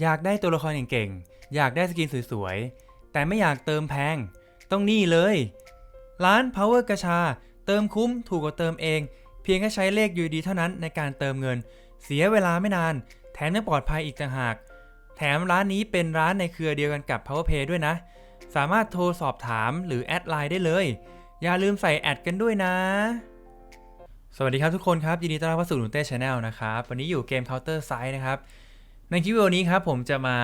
อยากได้ตัวละครเก่งๆ อยากได้สกินสวยๆ แต่ไม่อยากเติมแพง ต้องนี่เลย ร้าน Power กระชา เติมคุ้มถูกกว่าเติมเอง เพียงแค่ใช้เลข UD เท่านั้นในการเติมเงิน เสียเวลาไม่นาน แถมยังปลอดภัยอีกต่างหาก แถมร้านนี้เป็นร้านในเครือเดียวกันกับ PowerPay ด้วยนะ สามารถโทรสอบถามหรือแอดไลน์ได้เลย อย่าลืมใส่แอดกันด้วยนะสวัสดีครับทุกคนครับ ยินดีต้อนรับเข้าสู่หนุ่มเต้ชาแนลนะครับ วันนี้อยู่เกม Counter Strike นะครับ ในคลิปวิดีโอนี้ครับผมจะมา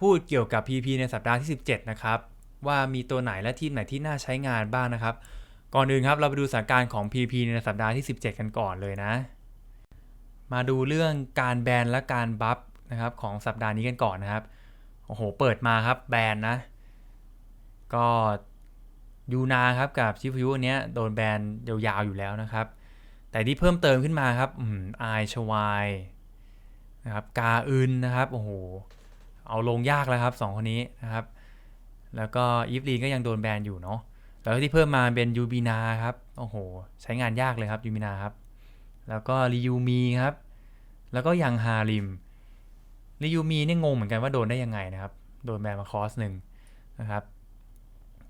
พูดเกี่ยวกับ PP ในสัปดาห์ที่ 17 นะครับ ว่ามีตัวไหนและทีมไหนที่น่าใช้งานบ้างนะครับ ก่อนอื่นครับเราไปดูสถานการณ์ของ PP ในสัปดาห์ที่ 17 กันก่อนเลยนะ มาดูเรื่องการแบนและการบัฟนะครับของสัปดาห์นี้กันก่อนนะครับโอ้โหเปิดมาครับแบนนะ ก็ยูนาครับกับชิฟยูอันเนี้ยโดนแบนยาวๆอยู่แล้วนะครับ แต่ที่เพิ่มเติมขึ้นมาครับอืมไอชวาย นะครับกาอึนนะครับโอ้โหเอาลงยากแล้วครับสองคนนี้นะครับ แล้วก็อีฟลีนก็ยังโดนแบนอยู่เนาะแล้วที่เพิ่มมาเป็นยูบีนาครับโอ้โห ใช้งานยากเลยครับยูบีนาครับ แล้วก็รียูมีครับ แล้วก็ยังฮาริมรียูมีเนี่ยงงเหมือนกันว่าโดนได้ยังไงนะครับ โดนแบนมาคอร์สหนึ่งนะครับ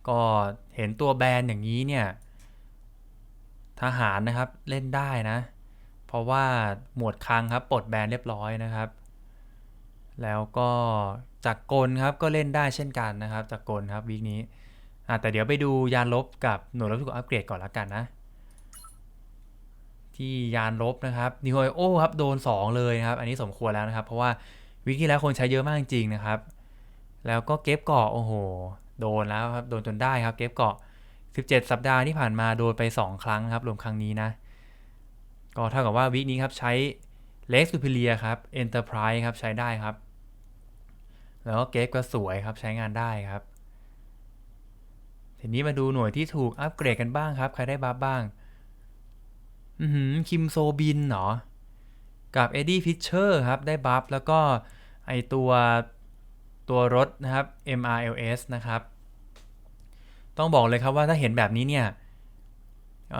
ก็เห็นตัวแบนอย่างนี้เนี่ยทหารนะครับเล่นได้นะ เพราะว่าหมวดคังครับปลดแบนเรียบร้อยนะครับ แล้วก็จักรกลครับก็เล่นได้เช่นกันนะครับจักรกลครับวีคนี้อะแต่เดี๋ยวไปดูยานลบกับหน่วยรบที่ถูกอัปเกรดก่อนละกันนะ ที่ยานลบนะครับนิโฮโอครับโดน 2 เลยนะครับ อันนี้สมควรแล้วนะครับ เพราะว่าวิกที่แล้วคนใช้เยอะมากจริงๆนะครับ แล้วก็เก็บเกาะโอ้โห โดนแล้วครับ โดนจนได้ครับ เก็บเกาะ 17 สัปดาห์ที่ผ่านมาโดนไป 2 ครั้งครับ รวมครั้งนี้นะ ก็เท่ากับว่าวิกนี้ครับใช้ Lex Superior ครับ Enterprise ครับใช้ได้ครับ แล้วก็เก็บก็สวยครับใช้งานได้ครับ ทีนี้มาดูหน่วยที่ถูกอัปเกรดกันบ้างครับ ใครได้บัฟบ้าง อือหือคิมโซบินเหรอ กับเอ็ดดี้ฟิชเชอร์ครับได้บัฟแล้วก็ไอตัวตัวรถนะครับ MRLS นะครับ ต้องบอกเลยครับว่าถ้าเห็นแบบนี้เนี่ย เ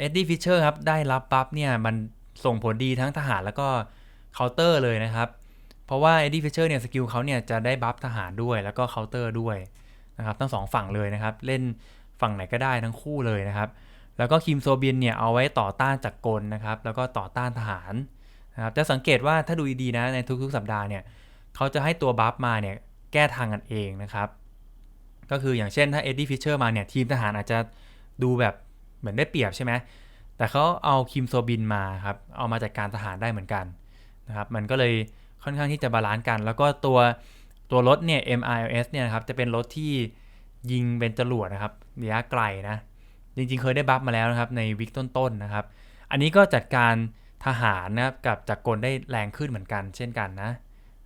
อ็ดดี้ฟิชเชอร์ครับได้รับบัฟเนี่ยมันส่งผลดีทั้งทหารแล้วก็เคาน์เตอร์เลยนะครับ เพราะว่าเอ็ดดี้ฟิชเชอร์เนี่ยสกิลเขาเนี่ยจะได้บัฟทหารด้วยแล้วก็เคาน์เตอร์ด้วยนะครับทั้งสองฝั่งเลยนะครับ เล่นฝั่งไหนก็ได้ทั้งคู่เลยนะครับ แล้วก็คิมโซบินเนี่ยเอาไว้ต่อต้านจักรกลนะครับ แล้วก็ต่อต้านทหารนะครับจะสังเกตว่าถ้าดูดีๆนะในทุกๆ สัปดาห์เนี่ยเขาจะให้ตัวบัฟมาเนี่ยแก้ทางกันเองนะครับ ก็คืออย่างเช่นถ้าเอ็ดดี้ฟิชเชอร์มาเนี่ยทีมทหารอาจจะดูแบบ เหมือนได้เปรียบใช่ไหมแต่เขาเอาคิมโซบินมาครับ เอามาจัดการทหารได้เหมือนกันนะครับ มันก็เลยค่อนข้างที่จะบาลานซ์กัน แล้วก็ตัวตัวรถเนี่ย MRLS เนี่ยนะครับ จะเป็นรถที่ยิงเป็นจรวดนะครับระยะไกลนะ จริงๆเคยได้บัฟมาแล้วนะครับในวิกต้นๆนะครับ อันนี้ก็จัดการทหารนะครับกับจักรกลได้แรงขึ้นเหมือนกัน เช่นกันนะ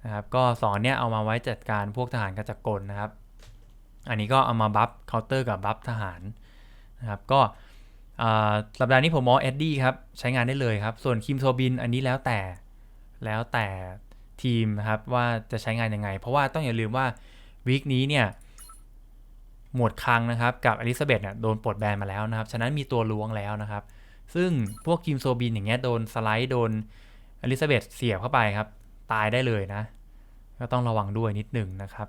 นะครับ ก็สอนเนี่ยเอามาไว้จัดการพวกทหารกับจักรกลนะครับ อันนี้ก็เอามาบัฟเคาน์เตอร์กับบัฟทหารนะครับ ก็ สัปดาห์นี้ผมมองเอ็ดดี้ครับ ใช้งานได้เลยครับ ส่วนคิมโซบินอันนี้แล้วแต่แล้วแต่ทีมนะครับว่าจะใช้งานยังไง เพราะว่าต้องอย่าลืมว่าวีคนี้เนี่ยหมวดคังนะครับกับอลิซาเบธเนี่ยโดนปลดแบนมาแล้วนะครับ ฉะนั้นมีตัวล้วงแล้วนะครับ ซึ่งพวกคิมโซบินอย่างเงี้ยโดนสไลด์โดนอลิซาเบธเสียบเข้าไปครับ ตายได้เลยนะ ก็ต้องระวังด้วยนิดหนึ่งนะครับ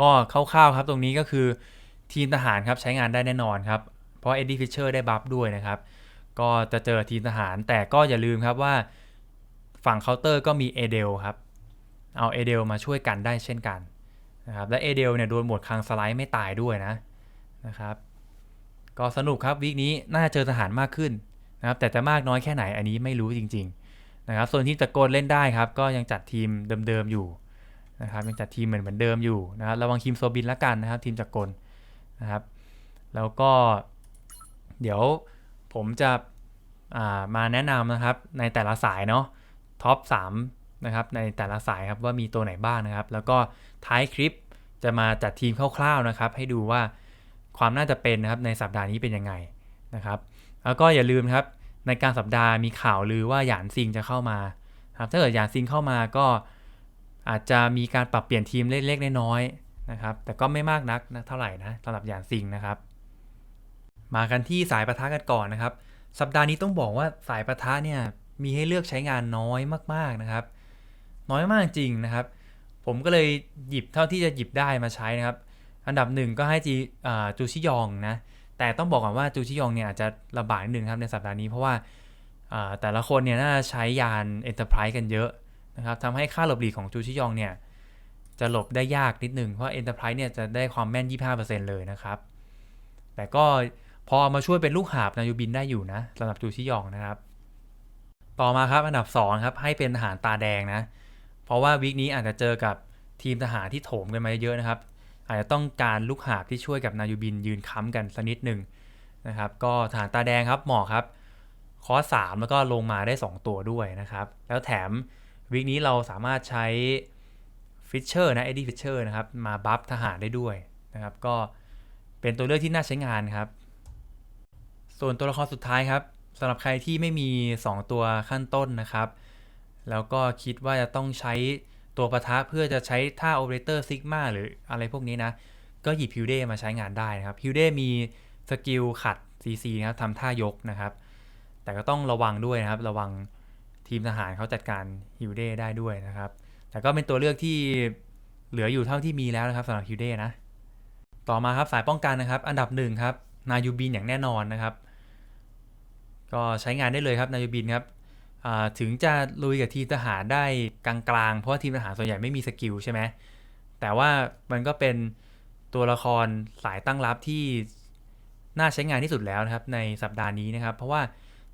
ก็คร่าวๆครับตรงนี้ก็คือทีมทหารครับใช้งานได้แน่นอนครับ เพราะเอ็ดดี้ฟิชเชอร์ได้บัฟด้วยนะครับ ก็จะเจอทีมทหาร แต่ก็อย่าลืมครับว่าฝั่งเคาน์เตอร์ก็มีเอเดลครับ เอาเอเดลมาช่วยกันได้เช่นกันนะครับ และเอเดลเนี่ยโดนหมดคลังสไลด์ไม่ตายด้วยนะนะครับ ก็สนุกครับวีคนี้น่าจะเจอทหารมากขึ้นนะครับ แต่จะมากน้อยแค่ไหนอันนี้ไม่รู้จริง ๆ นะครับ ส่วนที่ตะโกนเล่นได้ครับ ก็ยังจัดทีมเดิมๆอยู่นะครับยังจัดทีมเหมือนเหมือนเดิมอยู่นะครับระวังคิมโซบินละกันนะครับ ทีมจักกลนะครับ แล้วก็ เดี๋ยวผมจะมาแนะนำนะครับในแต่ละสายเนาะท็อป3นะครับในแต่ละสายครับว่ามีตัวไหนบ้างนะครับ แล้วก็ท้ายคลิปจะมาจัดทีมคร่าวๆนะครับ ให้ดูว่าความน่าจะเป็นนะครับในสัปดาห์นี้เป็นยังไงนะครับ แล้วก็อย่าลืมครับในการสัปดาห์มีข่าวลือว่าหยานซิงจะเข้ามาครับถ้าเกิดหยานซิงเข้ามาก็อาจจะมีการปรับเปลี่ยนทีมเล็กๆน้อยๆนะครับ แต่ก็ไม่มากนักนะเท่าไหร่นะสำหรับหยานซิงนะครับ มากันที่สายประทะกันก่อนนะครับ สัปดาห์นี้ต้องบอกว่าสายประทะเนี่ยมีให้เลือกใช้งานน้อยมากๆนะครับ น้อยมากจริงนะครับ ผมก็เลยหยิบเท่าที่จะหยิบได้มาใช้นะครับ อันดับหนึ่งก็ให้จีอ่าจูชิยองนะแต่ต้องบอกก่อนว่าจูชิยองเนี่ยอาจจะลำบากนิดนึงครับในสัปดาห์นี้เพราะว่าอ่าแต่ละคนเนี่ยน่าจะใช้ยาน Enterprise กันเยอะนะครับทำให้ค่าหลบหลีกของจูชิยองเนี่ยจะหลบได้ยากนิดนึงเพราะ Enterprise เนี่ยจะได้ความแม่น 25%เลยนะครับ แต่ก็ อมาช่วยเป็นลูกหาบนายูบินได้อยู่นะสำหรับจูชิยองนะครับ ต่อมาครับอันดับ2ครับให้เป็นทหารตาแดงนะ เพราะว่าวิกนี้อาจจะเจอกับทีมทหารที่โถมกันมาเยอะนะครับ อาจจะต้องการลูกหาบที่ช่วยกับนายูบินยืนค้ำกันสักนิดหนึ่งนะครับ ก็ทหารตาแดงครับเหมาะครับคอสสามแล้วก็ลงมาได้ 2 ตัวด้วยนะครับ แล้วแถมวิกนี้เราสามารถใช้ฟิชเชอร์นะเอ็ดดี้ฟิชเชอร์นะครับมาบัฟทหารได้ด้วยนะครับ ก็เป็นตัวเลือกที่น่าใช้งานครับ ส่วนตัวละครสุดท้ายครับสำหรับใครที่ไม่มี 2 ตัวขั้นต้นนะครับ แล้วก็คิดว่าจะต้องใช้ตัวปะทะเพื่อจะใช้ท่าโอเปอเรเตอร์ซิกมาหรืออะไรพวกนี้นะ ก็หยิบฮิวเดมาใช้งานได้นะครับฮิวเดมีสกิลขัด CC นะครับทำท่ายกนะครับ แต่ก็ต้องระวังด้วยนะครับ ระวังทีมทหารเขาจัดการฮิวเดได้ด้วยนะครับ แต่ก็เป็นตัวเลือกที่เหลืออยู่เท่าที่มีแล้วนะครับสำหรับฮิวเดนะ ต่อมาครับสายป้องกันนะครับ อันดับหนึ่งครับนายูบินอย่างแน่นอนนะครับ ก็ใช้งานได้เลยครับนายูบินครับถึงจะลุยกับทีมทหารได้กลางๆ เพราะว่าทีมทหารส่วนใหญ่ไม่มีสกิลใช่ไหมแต่ว่ามันก็เป็นตัวละครสายตั้งรับที่น่าใช้งานที่สุดแล้วนะครับในสัปดาห์นี้นะครับ เพราะว่า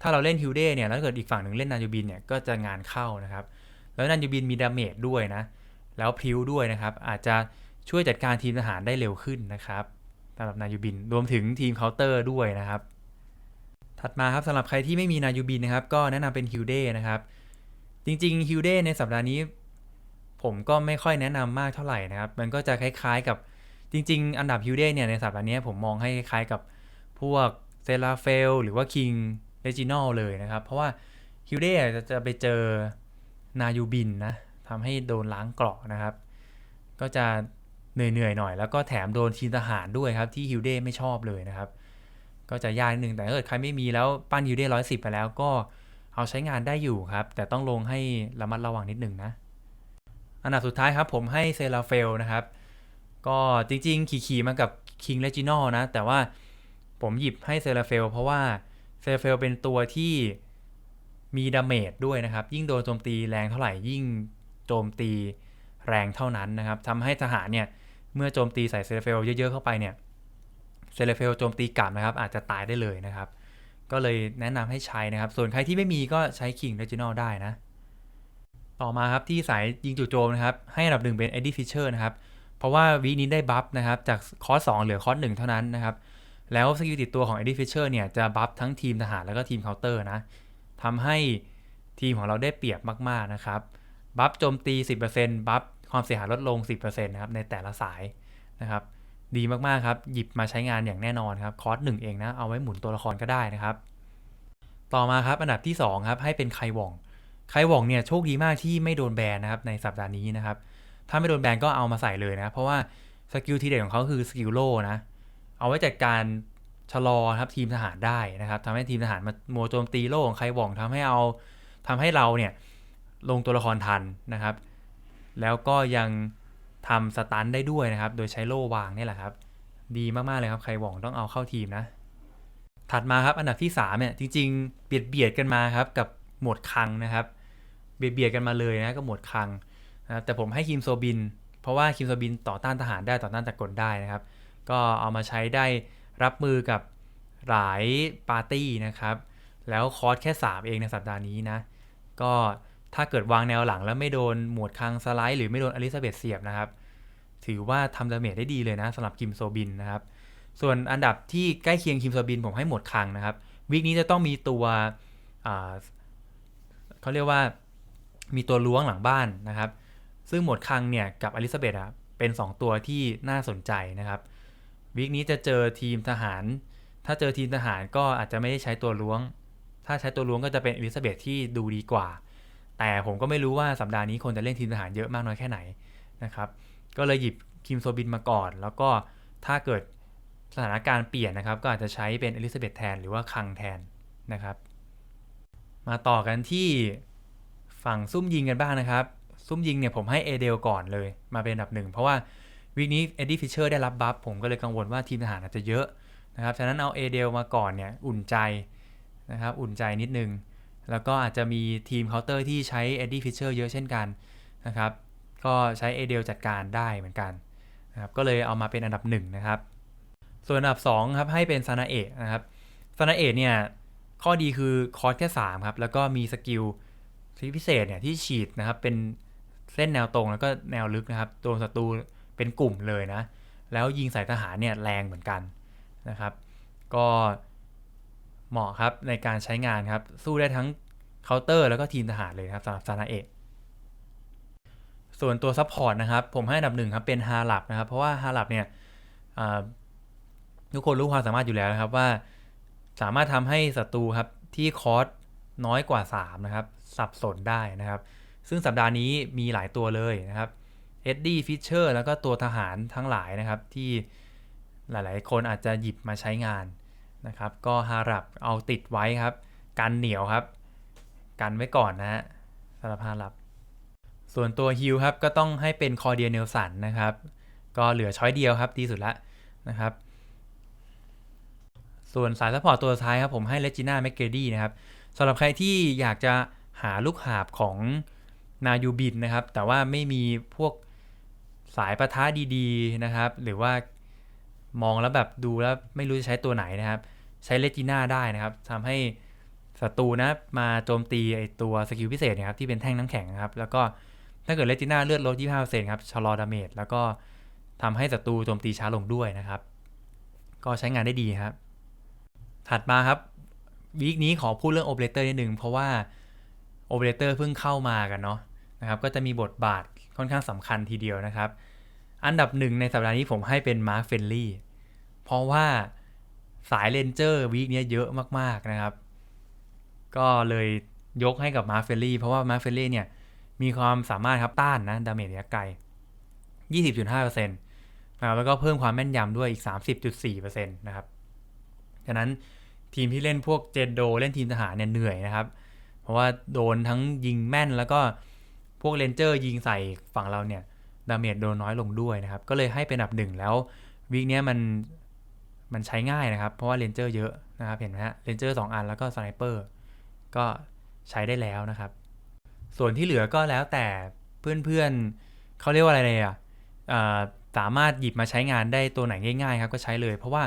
ถ้าเราเล่นฮิวเดเนี่ยแล้วเกิดอีกฝั่งหนึ่งเล่นนายูบินเนี่ยก็จะงานเข้านะครับ แล้วนายูบินมีดาเมจด้วยนะ แล้วพริ้วด้วยนะครับ อาจจะช่วยจัดการทีมทหารได้เร็วขึ้นนะครับสำหรับนายูบินรวมถึงทีมเคาน์เตอร์ด้วยนะครับ ถัดมาครับสำหรับใครที่ไม่มีนายูบินนะครับ ก็แนะนำเป็นฮิวเดนะครับ จริงๆฮิวเดในสัปดาห์นี้ ผมก็ไม่ค่อยแนะนำมากเท่าไหร่นะครับ มันก็จะคล้ายๆกับจริง ๆ อันดับฮิวเดเนี่ยในสัปดาห์นี้ผมมองให้คล้ายกับพวกเซราเฟลหรือว่าคิงเรจินอลเลยนะครับ เพราะว่าฮิวเดจะจะไปเจอนายูบินนะทำให้โดนล้างเกราะนะครับ ก็จะเหนื่อยๆหน่อย แล้วก็แถมโดนทีมทหารด้วยครับที่ฮิวเดไม่ชอบเลยนะครับ ก็จะยากนิดนึงแต่ถ้าเกิดใครไม่มีแล้วปั้นฮิวเดร้อยสิบไปแล้วก็เอาใช้งานได้อยู่ครับ แต่ต้องลงให้ระมัดระวังนิดนึงนะ อันดับสุดท้ายครับผมให้เซราเฟลนะครับ ก็จริงๆ ขี่ๆมากับคิงเลจิโนนะ แต่ว่าผมหยิบให้เซราเฟลเพราะว่าเซราเฟลเป็นตัวที่มีดาเมจด้วยนะครับ ยิ่งโดนโจมตีแรงเท่าไหร่ยิ่งโจมตีแรงเท่านั้นนะครับทำให้ทหารเนี่ย เมื่อโจมตีใส่เซราเฟลเยอะๆเข้าไปเนี่ย เซราเฟลโจมตีกลับนะครับ อาจจะตายได้เลยนะครับ ก็เลยแนะนำให้ใช้นะครับ ส่วนใครที่ไม่มีก็ใช้คิงเลจินอลได้นะ ต่อมาครับที่สายยิงจู่โจมนะครับ ให้อันดับหนึ่งเป็นเอ็ดดี้ฟิชเชอร์นะครับ เพราะว่าวีนี้ได้บัฟนะครับ จากคอร์สสเหลือคอร์สหเท่านั้นนะครับ แล้วสกิลติดตัวของเอ็ดดี้ฟิชเชอร์เนี่ยจะบัฟทั้งทีมทหารแล้วก็ทีมเคาน์เตอร์นะทำให้ทีมของเราได้เปรียบมาก ๆ นะครับ บัฟโจมตี 10%บัฟความเสียหายลดลง 10%นะครับ ในแต่ละสายนะครับ ดีมากๆครับ หยิบมาใช้งานอย่างแน่นอนครับคอร์สหนึ่งเองนะ เอาไว้หมุนตัวละครก็ได้นะครับ ต่อมาครับอันดับที่2ครับให้เป็นไคว่องไคว่องเนี่ยโชคดีมากที่ไม่โดนแบนนะครับในสัปดาห์นี้นะครับ ถ้าไม่โดนแบนก็เอามาใส่เลยนะ เพราะว่าสกิลทีเด็ดของเขาคือสกิลโล่นะ เอาไว้จัดการชะลอครับทีมทหารได้นะครับทำให้ทีมทหารมาโมโจมตีโล่ของไคว่องทำให้เอาทำให้เราเนี่ยลงตัวละครทันนะครับ แล้วก็ยัง ทำสตันได้ด้วยนะครับ โดยใช้โล่วางนี่แหละครับ ดีมากๆเลยครับ ใครหว่องต้องเอาเข้าทีมนะ ถัดมาครับอันดับที่3เนี่ยจริงๆ เบียดเบียดกันมาครับกับหมวดคังนะครับ เบียดเบียดกันมาเลยนะกับหมวดคังนะครับแต่ผมให้คิมโซบิน เพราะว่าคิมโซบินต่อต้านทหารได้ต่อต้านตะกลได้นะครับ ก็เอามาใช้ได้รับมือกับหลายปาร์ตี้นะครับ แล้วคอร์สแค่ 3 เองในสัปดาห์นี้นะ ก็ ถ้าเกิดวางแนวหลังแล้วไม่โดนหมวดคังสไลด์หรือไม่โดนอลิซาเบธเสียบนะครับ ถือว่าทำดาเมจได้ดีเลยนะสำหรับคิมโซบินนะครับ ส่วนอันดับที่ใกล้เคียงคิมโซบินผมให้หมวดคังนะครับวีคนี้จะต้องมีตัวเขาเรียกว่ามีตัวล้วงหลังบ้านนะครับ ซึ่งหมวดคังเนี่ยกับอลิซาเบธอะเป็น 2 ตัวที่น่าสนใจนะครับวีคนี้จะเจอทีมทหาร ถ้าเจอทีมทหารก็อาจจะไม่ได้ใช้ตัวล้วง ถ้าใช้ตัวล้วงก็จะเป็นอลิซาเบธที่ดูดีกว่า แต่ผมก็ไม่รู้ว่าสัปดาห์นี้คนจะเล่นทีมทหารเยอะมากน้อยแค่ไหนนะครับก็เลยหยิบคิมโซบินมาก่อน แล้วก็ถ้าเกิดสถานการณ์เปลี่ยนนะครับ ก็อาจจะใช้เป็นอลิซาเบธแทน หรือว่าคังแทนนะครับ มาต่อกันที่ฝั่งซุ่มยิงกันบ้างนะครับ ซุ่มยิงเนี่ยผมให้เอเดลก่อนเลยมาเป็นอันดับหนึ่งเพราะว่าวีคนี้เอ็ดดี้ฟิชเชอร์ได้รับบัฟผมก็เลยกังวลว่าทีมทหารอาจจะเยอะนะครับฉะนั้นเอาเอเดลมาก่อนเนี่ยอุ่นใจนะครับอุ่นใจนิดนึง แล้วก็อาจจะมีทีมเคาน์เตอร์ที่ใช้เอ็ดดี้ฟิชเชอร์เยอะเช่นกันนะครับ ก็ใช้เอเดลจัดการได้เหมือนกันนะครับ ก็เลยเอามาเป็นอันดับหนึ่งนะครับ ส่วนอันดับ2ครับให้เป็นซานาเอะนะครับซานาเอะเนี่ยข้อดีคือคอร์สแค่3ครับ แล้วก็มีสกิลที่พิเศษเนี่ยที่ฉีดนะครับ เป็นเส้นแนวตรงแล้วก็แนวลึกนะครับโดนศัตรูเป็นกลุ่มเลยนะ แล้วยิงใส่ทหารเนี่ยแรงเหมือนกันนะครับ ก็ เหมาะครับในการใช้งานครับ สู้ได้ทั้งเคาน์เตอร์แล้วก็ทีมทหารเลยครับสำหรับซานาเอะส่วนตัวซัพพอร์ตนะครับ ผมให้อันดับหนึ่งครับ เป็นฮาลับนะครับ เพราะว่าฮาลับเนี่ยทุกคนรู้ความสามารถอยู่แล้วนะครับว่า สามารถทำให้ศัตรูครับที่คอสน้อยกว่า 3 นะครับ สับสนได้นะครับ ซึ่งสัปดาห์นี้มีหลายตัวเลยนะครับเอ็ดดี้ฟิชเชอร์แล้วก็ตัวทหารทั้งหลายนะครับ ที่หลายๆ คนอาจจะหยิบมาใช้งาน นะครับ ก็ฮารับเอาติดไว้ครับ กันเหนียวครับ กันไว้ก่อนนะฮะสำหรับฮารับ ส่วนตัวฮิลครับก็ต้องให้เป็นคอเดียเนลสันนะครับ ก็เหลือช้อยเดียวครับดีสุดละนะครับ ส่วนสายซัพพอร์ตตัวท้ายครับผมให้เลจิน่าแมกเกดี้นะครับสำหรับใครที่อยากจะหาลูกหาบของนายูบินนะครับ แต่ว่าไม่มีพวกสายประทะดีๆนะครับ หรือว่ามองแล้วแบบดูแล้วไม่รู้จะใช้ตัวไหนนะครับ ใช้เลจิน่าได้นะครับทำให้ศัตรูนะมาโจมตีไอตัวสกิลพิเศษนะครับที่เป็นแท่งน้ำแข็งนะครับ แล้วก็ถ้าเกิดเลจิน่าเลือดลด 25%ครับชะลอดาเมจแล้วก็ทำให้ศัตรูโจมตีช้าลงด้วยนะครับ ก็ใช้งานได้ดีครับ ถัดมาครับวีคนี้ขอพูดเรื่องโอเปอเรเตอร์นิดนึงเพราะว่าโอเปอเรเตอร์เพิ่งเข้ามากันเนาะนะครับก็จะมีบทบาทค่อนข้างสำคัญทีเดียวนะครับ อันดับหนึ่งในสัปดาห์นี้ผมให้เป็นมาร์คเฟนลี่เพราะว่า สายเลนเจอร์วีคนี้เยอะมากๆนะครับ ก็เลยยกให้กับมาเฟลลี่เพราะว่ามาเฟลลี่เนี่ย มีความสามารถครับต้านนะดาเมจระยะไกล 20.5%นะครับแล้วก็เพิ่มความแม่นยำด้วยอีก 30.4%นะครับฉะนั้นทีมที่เล่นพวกเจนโดเล่นทีมทหารเนี่ยเหนื่อยนะครับ เพราะว่าโดนทั้งยิงแม่นแล้วก็พวกเลนเจอร์ยิงใส่ฝั่งเราเนี่ยดาเมจโดนน้อยลงด้วยนะครับ ก็เลยให้เป็นอันดับหนึ่งแล้ววีคนี้มัน มันใช้ง่ายนะครับ เพราะว่าเลนเจอร์เยอะนะครับเห็นไหมฮะเลนเจอร์สองอันแล้วก็สไนเปอร์ก็ใช้ได้แล้วนะครับ ส่วนที่เหลือก็แล้วแต่เพื่อนๆเขาเรียกว่าอะไรเลยอะสามารถหยิบมาใช้งานได้ตัวไหนง่ายๆครับก็ใช้เลย เพราะว่า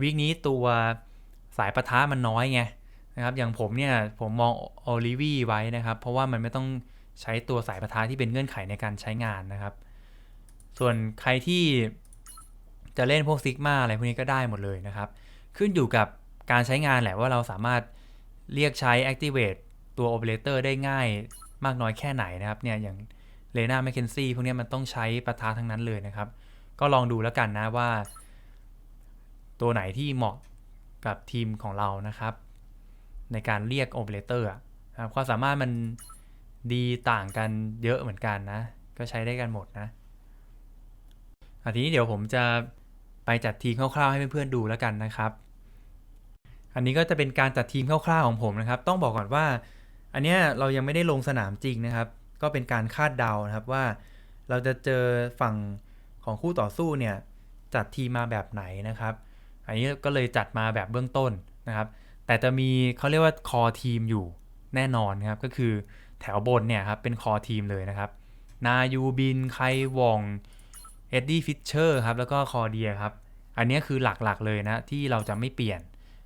วีคนี้ตัวสายประทะมันน้อยไงนะครับอย่างผมเนี่ยผมมองโอลิวีไว้นะครับ เพราะว่ามันไม่ต้องใช้ตัวสายประทะที่เป็นเงื่อนไขในการใช้งานนะครับ ส่วนใครที่ จะเล่นพวกซิกมาอะไรพวกนี้ก็ได้หมดเลยนะครับ ขึ้นอยู่กับการใช้งานแหละว่าเราสามารถเรียกใช้ activate ตัว operator ได้ง่ายมากน้อยแค่ไหนนะครับเนี่ยอย่างเลน่าแมคเคนซี่พวกนี้มันต้องใช้ประทะทั้งนั้นเลยนะครับ ก็ลองดูแล้วกันนะว่า ตัวไหนที่เหมาะกับทีมของเรานะครับ ในการเรียกโอเปอเรเตอร์ครับความสามารถมันดีต่างกันเยอะเหมือนกันนะ ก็ใช้ได้กันหมดนะอะทีนี้เดี๋ยวผมจะ ไปจัดทีมคร่าวๆให้เพื่อนๆดูแล้วกันนะครับ อันนี้ก็จะเป็นการจัดทีมคร่าวๆของผมนะครับ ต้องบอกก่อนว่า อันเนี้ยเรายังไม่ได้ลงสนามจริงนะครับ ก็เป็นการคาดเดานะครับว่า เราจะเจอฝั่งของคู่ต่อสู้เนี่ยจัดทีมมาแบบไหนนะครับ อันนี้ก็เลยจัดมาแบบเบื้องต้นนะครับ แต่จะมีเขาเรียกว่าคอทีมอยู่แน่นอนครับ ก็คือแถวบนเนี่ยครับเป็นคอทีมเลยนะครับ นายูบินไควอง เอ็ดดี้ฟิชเชอร์ครับแล้วก็คอเดียครับ อันนี้คือหลักๆเลยนะ ที่เราจะไม่เปลี่ยน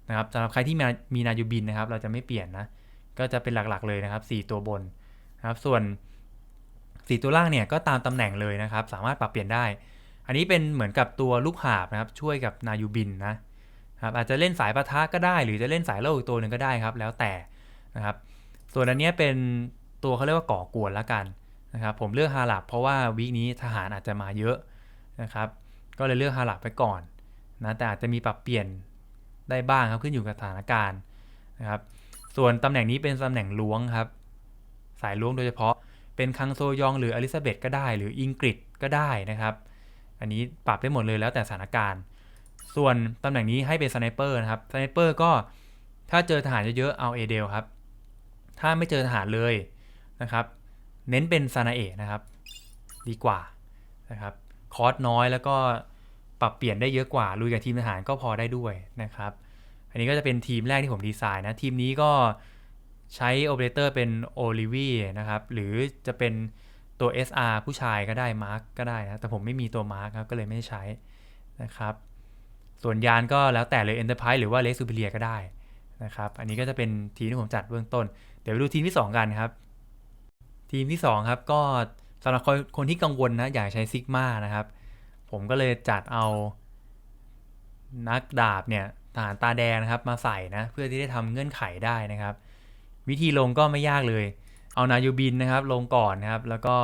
นะครับสำหรับใครที่มีมีนายูบินนะครับ เราจะไม่เปลี่ยนนะ ก็จะเป็นหลักๆเลยนะครับ 4 ตัวบนนะครับ ส่วน 4 ตัวล่างเนี่ยก็ตามตำแหน่งเลยนะครับ สามารถปรับเปลี่ยนได้ อันนี้เป็นเหมือนกับตัวลูกหาบนะครับ ช่วยกับนายูบินนะครับ อาจจะเล่นสายปะทะก็ได้ หรือจะเล่นสายโล่อีกตัวหนึ่งก็ได้ครับ แล้วแต่นะครับ ส่วนอันนี้เป็นตัวเขาเรียกว่าก่อกวนละกันนะครับ ผมเลือกฮาลับเพราะว่าวีคนี้ทหารอาจจะมาเยอะ นะครับ ก็เลยเลือกฮาลับไปก่อนนะแต่อาจจะมีปรับเปลี่ยนได้บ้างครับขึ้นอยู่กับสถานการณ์นะครับ ส่วนตำแหน่งนี้เป็นตำแหน่งล้วงครับ สายล้วงโดยเฉพาะเป็นคังโซยองหรืออลิซาเบธก็ได้ หรืออิงกฤษก็ได้นะครับ อันนี้ปรับได้หมดเลยแล้วแต่สถานการณ์ ส่วนตำแหน่งนี้ให้เป็นสไนเปอร์นะครับสไนเปอร์ก็ถ้าเจอทหารเยอะๆเอาเอเดลครับ ถ้าไม่เจอทหารเลยนะครับ เน้นเป็นซานาเอะนะครับ ดีกว่านะครับ คอสน้อยแล้วก็ปรับเปลี่ยนได้เยอะกว่าลุยกับทีมทหารก็พอได้ด้วยนะครับ อันนี้ก็จะเป็นทีมแรกที่ผมดีไซน์นะ ทีมนี้ก็ใช้โอเปอเรเตอร์เป็นโอลิวีนะครับ หรือจะเป็นตัว SR ผู้ชายก็ได้มาร์กก็ได้นะ แต่ผมไม่มีตัวมาร์กครับก็เลยไม่ได้ใช้นะครับ ส่วนยานก็แล้วแต่เลย Enterprise หรือว่า Lex Superior ก็ได้นะครับ อันนี้ก็จะเป็นทีมที่ผมจัดเบื้องต้น เดี๋ยวไปดูทีมที่ 2 กันครับ ทีมที่ 2 ครับก็ สำหรับคนคนที่กังวลนะอยากใช้ซิกมานะครับ ผมก็เลยจัดเอานักดาบเนี่ยทหารตาแดงนะครับมาใส่นะ เพื่อที่ได้ทำเงื่อนไขได้นะครับ วิธีลงก็ไม่ยากเลย เอานายูบินนะครับ ลงก่อนนะครับ แล้วก็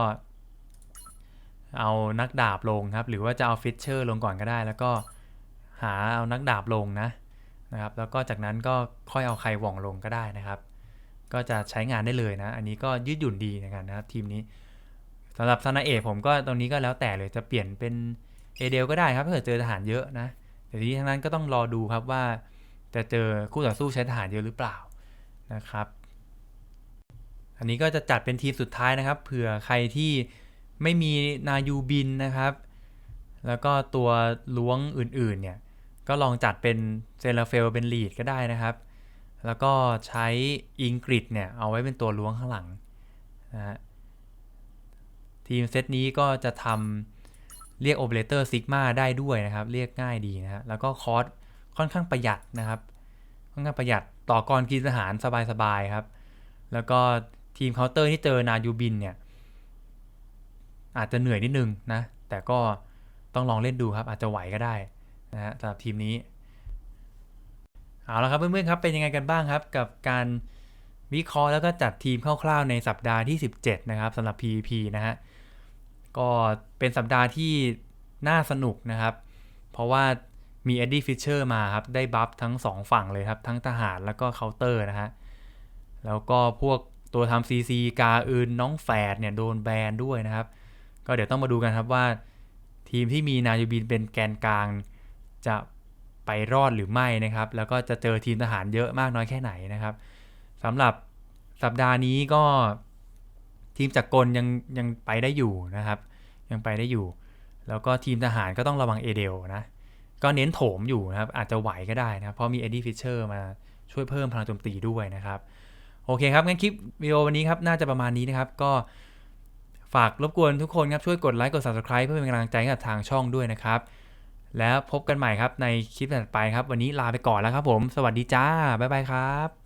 เอานักดาบลงครับ หรือว่าจะเอาฟิชเชอร์ลงก่อนก็ได้ แล้วก็หาเอานักดาบลงนะนะครับ แล้วก็จากนั้นก็ค่อยเอาใครหว่องลงก็ได้นะครับ ก็จะใช้งานได้เลยนะ อันนี้ก็ยืดหยุ่นดีในการนะครับทีมนี้ สำหรับซานาเอะผมก็ตรงนี้ก็แล้วแต่เลยจะเปลี่ยนเป็นเอเดลก็ได้ครับถ้าเกิดเจอทหารเยอะนะแต่ทีนี้ทั้งนั้นก็ต้องรอดูครับว่า จะเจอคู่ต่อสู้ใช้ทหารเยอะหรือเปล่านะครับ อันนี้ก็จะจัดเป็นทีมสุดท้ายนะครับ เผื่อใครที่ไม่มีนายูบินนะครับ แล้วก็ตัวล้วงอื่นๆเนี่ยก็ลองจัดเป็นเซราเฟลเป็นลีดก็ได้นะครับ แล้วก็ใช้อิงกริดเนี่ยเอาไว้เป็นตัวล้วงข้างหลังนะฮะ ทีมเซตนี้ก็จะทำเรียกโอเปอเรเตอร์ซิกมาได้ด้วยนะครับ เรียกง่ายดีนะฮะแล้วก็คอสค่อนข้างประหยัดนะครับ ค่อนข้างประหยัดต่อกรกินอาหารสบายๆครับ แล้วก็ทีมเคาน์เตอร์ที่เจอนายูบินเนี่ย อาจจะเหนื่อยนิดนึงนะ แต่ก็ต้องลองเล่นดูครับ อาจจะไหวก็ได้นะฮะสำหรับทีมนี้เอาละครับเพื่อนๆครับเป็นยังไงกันบ้างครับ กับการวิเคราะห์แล้วก็จัดทีมคร่าวๆในสัปดาห์ที่ 17 นะครับสำหรับ PVP นะฮะ ก็เป็นสัปดาห์ที่น่าสนุกนะครับ เพราะว่ามีเอ็ดดี้ฟิชเชอร์มาครับ ได้บัฟทั้ง 2 ฝั่งเลยครับ ทั้งทหารแล้วก็เคาน์เตอร์นะฮะ แล้วก็พวกตัวทำซีซีกาอื่นน้องแฝดเนี่ยโดนแบนด้วยนะครับ ก็เดี๋ยวต้องมาดูกันครับว่า ทีมที่มีนายูบินเป็นแกนกลางจะไปรอดหรือไม่นะครับ แล้วก็จะเจอทีมทหารเยอะมากน้อยแค่ไหนนะครับสำหรับสัปดาห์นี้ก็ ทีมจักรกลยังยังไปได้อยู่นะครับ ยังไปได้อยู่ แล้วก็ทีมทหารก็ต้องระวังเอเดลนะ ก็เน้นโถมอยู่นะครับ อาจจะไหวก็ได้นะครับเพราะมีเอ็ดดี้ฟิชเชอร์มาช่วยเพิ่มพลังโจมตีด้วยนะครับ โอเคครับงั้นคลิปวิดีโอวันนี้ครับน่าจะประมาณนี้นะครับ ก็ฝากรบกวนทุกคนครับช่วยกดไลค์กด subscribe เพื่อเป็นกำลังใจกับทางช่องด้วยนะครับ แล้วพบกันใหม่ครับในคลิปถัดไปครับ วันนี้ลาไปก่อนแล้วครับผม สวัสดีจ้าบ๊ายบายครับ